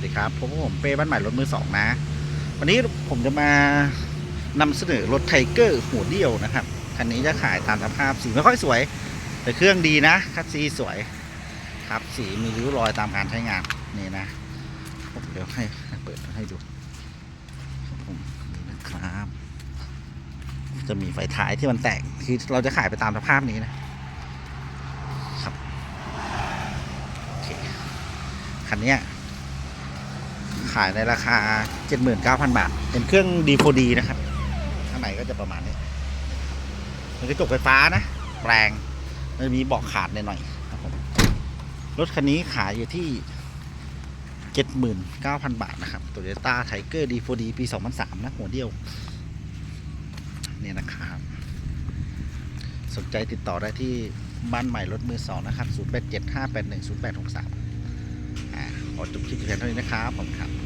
วัสดีครับผมผมเป้บ้านใหม่รถมือสองนะ วันนี้ผมจะมานำเสนอรถไทเกอร์หัวเดียวนะครับ คันนี้จะขายตามสภาพสีไม่ค่อยสวย แต่เครื่องดีนะคัสซีสวยครับสีมีริ้วรอยตามการใช้งานนี่นะผมเดี๋ยวให้เปิดให้ดูครับผมนะครับ จะมีไฟท้ายที่มันแตกคือเราจะขายไปตามสภาพนี้นะครับโอเคคันนี้ ขายในราคา 79,000 บาท เป็นเครื่อง D4D นะครับ ข้างในก็จะประมาณนี้เป็นกระจกไฟฟ้านะ แปลงมันจะมีเบาะขาดหน่อยๆครับผมรถคันนี้ขายอยู่ที่ 79,000 บาทนะครับ Toyota Tiger D4D ปี 2003 นะ หัวเดียวเนี่ยนะครับ สนใจติดต่อได้ที่บ้านใหม่รถมือสองนะครับ 0875810863อ่า ขอจบคลิปเพียงเท่านี้นะครับผมครับ